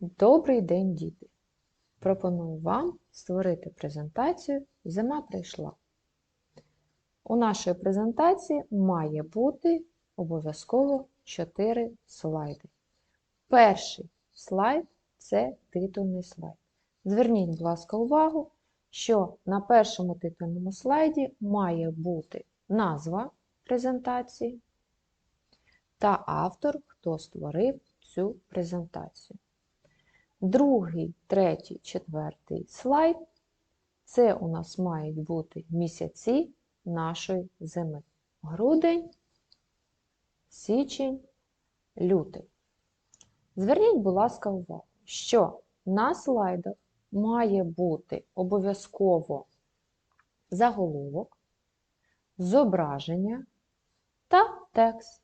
Добрий день, діти! Пропоную вам створити презентацію Зима прийшла. У нашої презентації має бути обов'язково 4 слайди. Перший слайд це титульний слайд. Зверніть, будь ласка, увагу, що на першому титульному слайді має бути назва презентації та автор, хто створив цю презентацію. Другий, третій, четвертий слайд це у нас мають бути місяці нашої зими. Грудень, січень, лютий. Зверніть, будь ласка, увагу, що на слайдах має бути обов'язково заголовок, зображення та текст.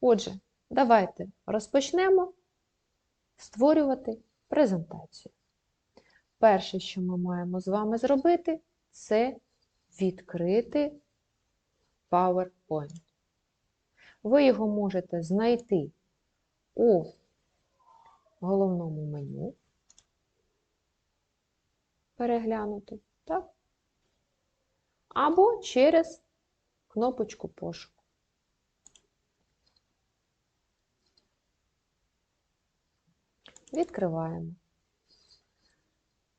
Отже, давайте розпочнемо створювати презентацію. Перше, що ми маємо з вами зробити, це відкрити PowerPoint. Ви його можете знайти у головному меню, переглянути, так? або через кнопочку пошуку. Відкриваємо.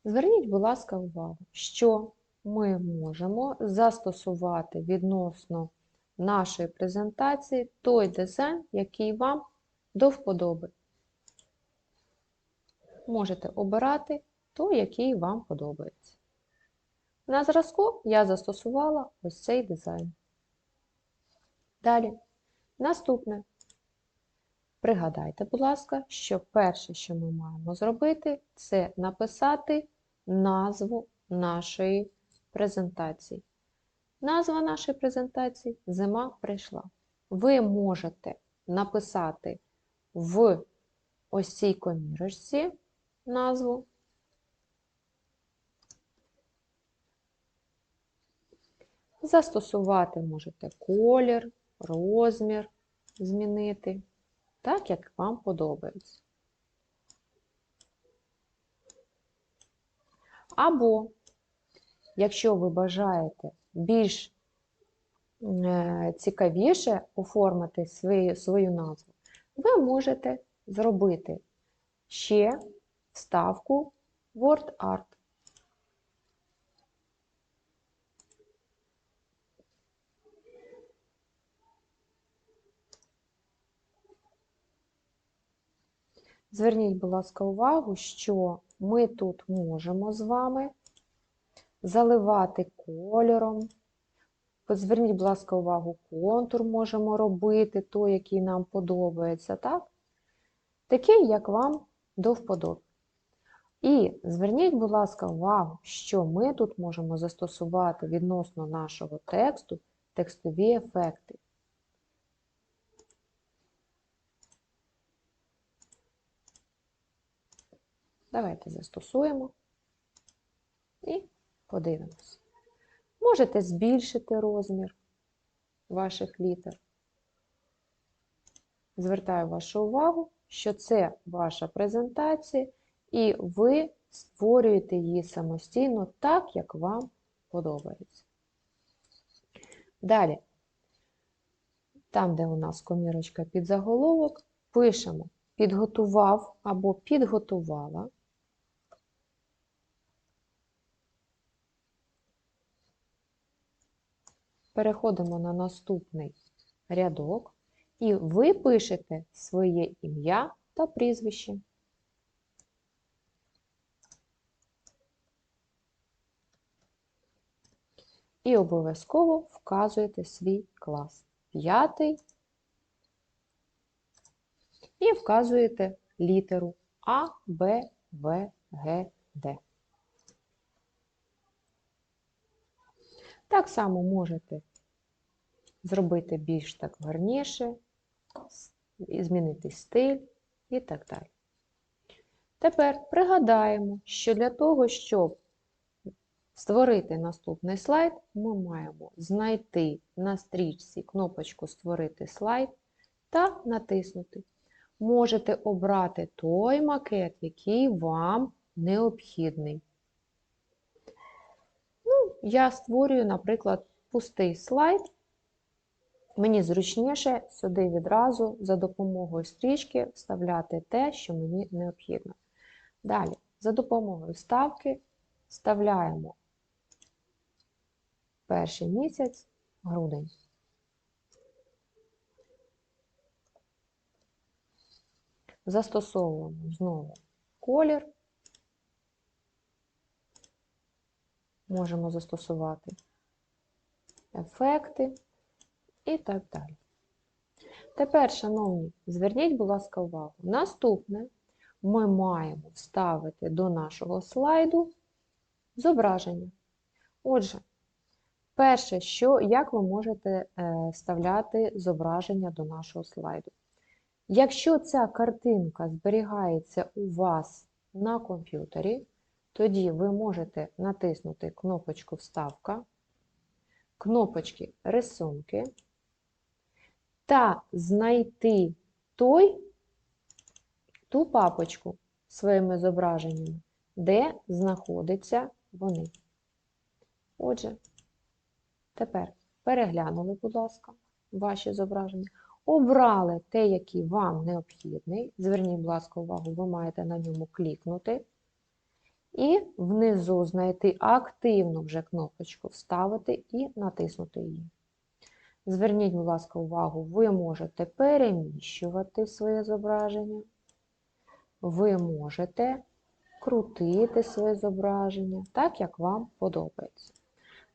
Зверніть, будь ласка, увагу, що ми можемо застосувати відносно нашої презентації той дизайн, який вам до вподоби. Можете обирати той, який вам подобається. На зразку я застосувала ось цей дизайн. Далі. Наступне. Пригадайте, будь ласка, що перше, що ми маємо зробити, це написати назву нашої презентації. Назва нашої презентації Зима прийшла. Ви можете написати в ось цій комірочці назву. Застосувати можете колір, розмір змінити так, як вам подобається. Або, якщо ви бажаєте більш е, цікавіше оформити свою, свою назву, ви можете зробити ще вставку WordArt. Зверніть, будь ласка, увагу, що ми тут можемо з вами заливати кольором. Зверніть, будь ласка, увагу, контур можемо робити той, який нам подобається, так? Такий, як вам до вподоби. І зверніть, будь ласка, увагу, що ми тут можемо застосувати відносно нашого тексту текстові ефекти. Давайте застосуємо і подивимось. Можете збільшити розмір ваших літер. Звертаю вашу увагу, що це ваша презентація, і ви створюєте її самостійно так, як вам подобається. Далі, там, де у нас комірочка під заголовок, пишемо підготував або підготувала. Переходимо на наступний рядок, і ви пишете своє ім'я та прізвище. І обов'язково вказуєте свій клас. П'ятий. І вказуєте літеру А, Б, В, Г, Д. Так само можете зробити більш так гарніше, змінити стиль і так далі. Тепер пригадаємо, що для того, щоб створити наступний слайд, ми маємо знайти на стрічці кнопочку Створити слайд та натиснути. Можете обрати той макет, який вам необхідний. Я створюю, наприклад, пустий слайд. Мені зручніше сюди відразу за допомогою стрічки вставляти те, що мені необхідно. Далі, за допомогою вставки вставляємо перший місяць, грудень. Застосовуємо знову колір. Можемо застосувати ефекти і так далі. Тепер, шановні, зверніть, будь ласка, увагу. Наступне ми маємо вставити до нашого слайду зображення. Отже, перше, що, як ви можете е, вставляти зображення до нашого слайду? Якщо ця картинка зберігається у вас на комп'ютері, тоді ви можете натиснути кнопочку Вставка, кнопочки Рисунки та знайти той, ту папочку своїми зображеннями, де знаходяться вони. Отже, тепер переглянули, будь ласка, ваші зображення. Обрали те, який вам необхідний. Зверніть, будь ласка, увагу, ви маєте на ньому клікнути. І внизу знайти активну вже кнопочку Вставити і натиснути її. Зверніть, будь ласка, увагу, ви можете переміщувати своє зображення, ви можете крутити своє зображення так, як вам подобається.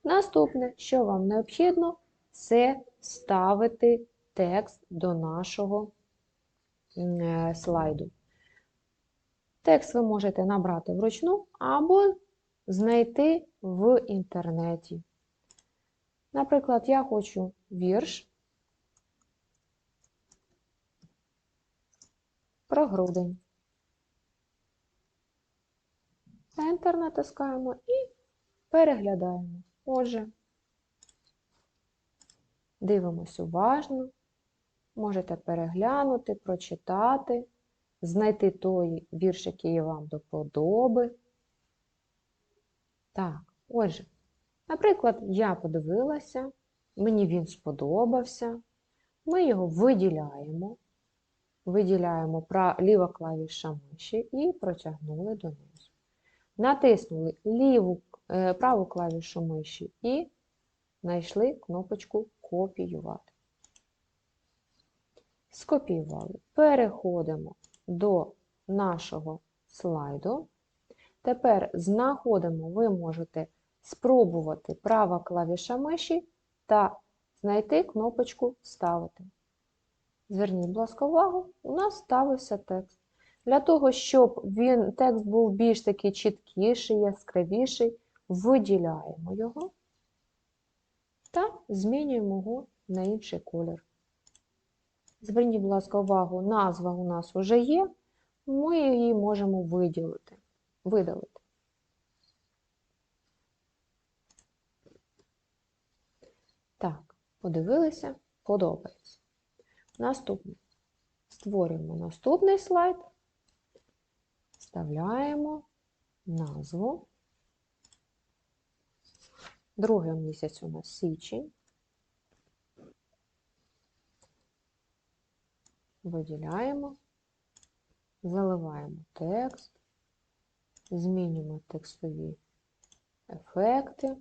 Наступне, що вам необхідно, це вставити текст до нашого е, слайду. Текст ви можете набрати вручну або знайти в інтернеті. Наприклад, я хочу вірш про грудень. Enter натискаємо і переглядаємо. Отже, дивимось уважно, можете переглянути, прочитати, знайти той вірш, який вам до подоби. Так, отже. Наприклад, я подивилася, мені він сподобався. Ми його виділяємо, виділяємо ліва клавіша миші і протягнули донизу. Натиснули ліву, е, праву клавішу миші і знайшли кнопочку Копіювати. Скопіювали. Переходимо до нашого слайду. Тепер знаходимо, ви можете спробувати права клавіша миші та знайти кнопочку Ставити. Зверніть, будь ласка, увагу, у нас ставився текст. Для того, щоб він, текст був більш такий чіткіший, яскравіший, виділяємо його та змінюємо його на інший колір. Зверніть, будь ласка, увагу, назва у нас вже є, ми її можемо виділити, видалити. Так, подивилися, подобається. Наступне. Створюємо наступний слайд, вставляємо назву. Другий місяць у нас січень. Виділяємо, заливаємо текст, змінюємо текстові ефекти.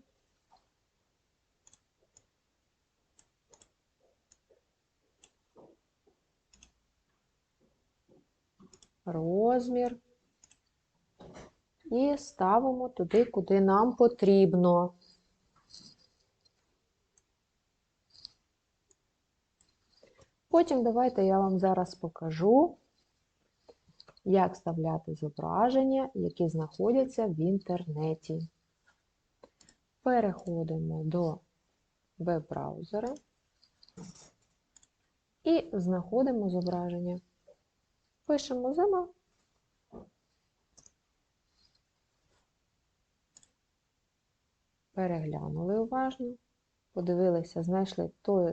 розмір і ставимо туди, куди нам потрібно. Потім давайте я вам зараз покажу, як вставляти зображення, які знаходяться в інтернеті. Переходимо до веб-браузера і знаходимо зображення. Пишемо зима. Переглянули уважно, подивилися, знайшли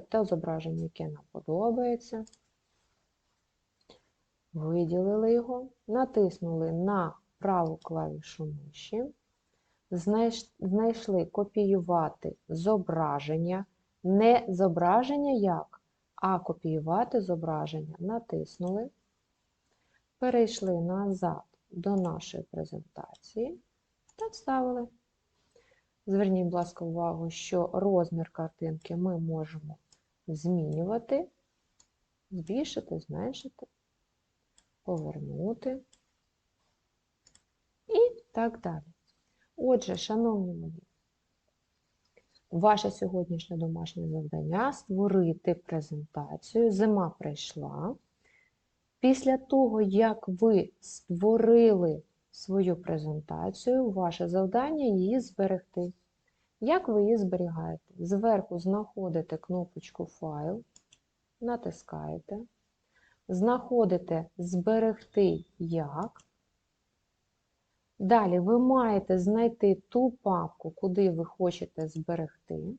те зображення, яке нам подобається. виділили його, натиснули на праву клавішу миші, знайш- знайшли копіювати зображення, не зображення як, а копіювати зображення. Натиснули, перейшли назад до нашої презентації та вставили. Зверніть, будь ласка, увагу, що розмір картинки ми можемо змінювати, збільшити, зменшити, повернути і так далі. Отже, шановні мої, ваше сьогоднішнє домашнє завдання створити презентацію. Зима прийшла. Після того, як ви створили свою презентацію, ваше завдання її зберегти. Як ви її зберігаєте? Зверху знаходите кнопочку Файл, натискаєте, знаходите Зберегти як. Далі ви маєте знайти ту папку, куди ви хочете зберегти.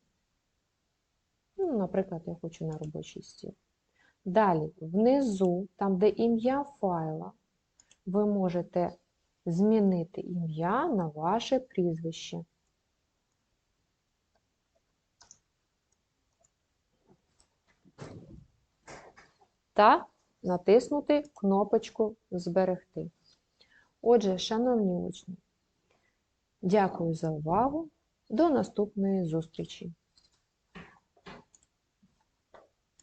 Ну, наприклад, я хочу на робочий стіл. Далі, внизу, там, де ім'я файла, ви можете змінити ім'я на ваше прізвище. Та натиснути кнопочку Зберегти. Отже, шановні учні, дякую за увагу. До наступної зустрічі!